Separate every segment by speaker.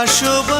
Speaker 1: বাসবা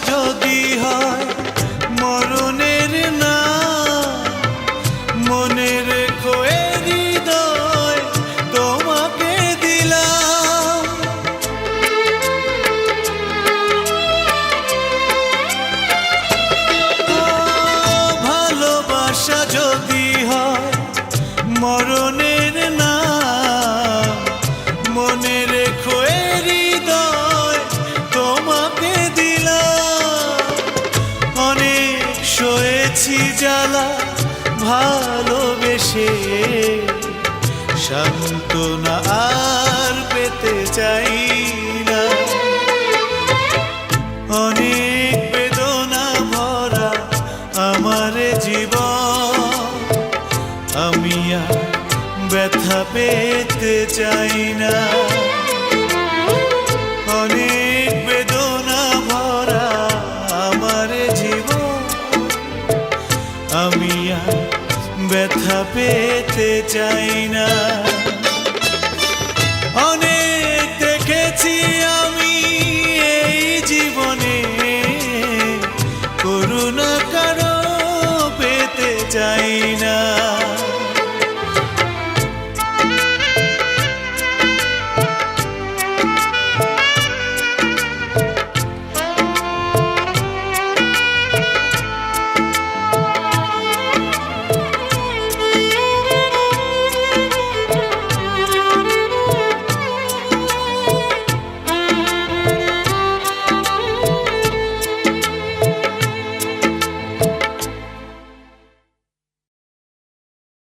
Speaker 1: যদি সয়েছি জ্বালা, ভালোবেসে। সান্ত্বনা আর পেতে চাই না। অনেক বেদনা ভরা আমার জীবন। আমি আর ব্যথা পেতে চাই না। ব্যথা পেতে চাই না। অনেক দেখেছি আমি এই জীবনে করুণা কারও পেতে চাই না।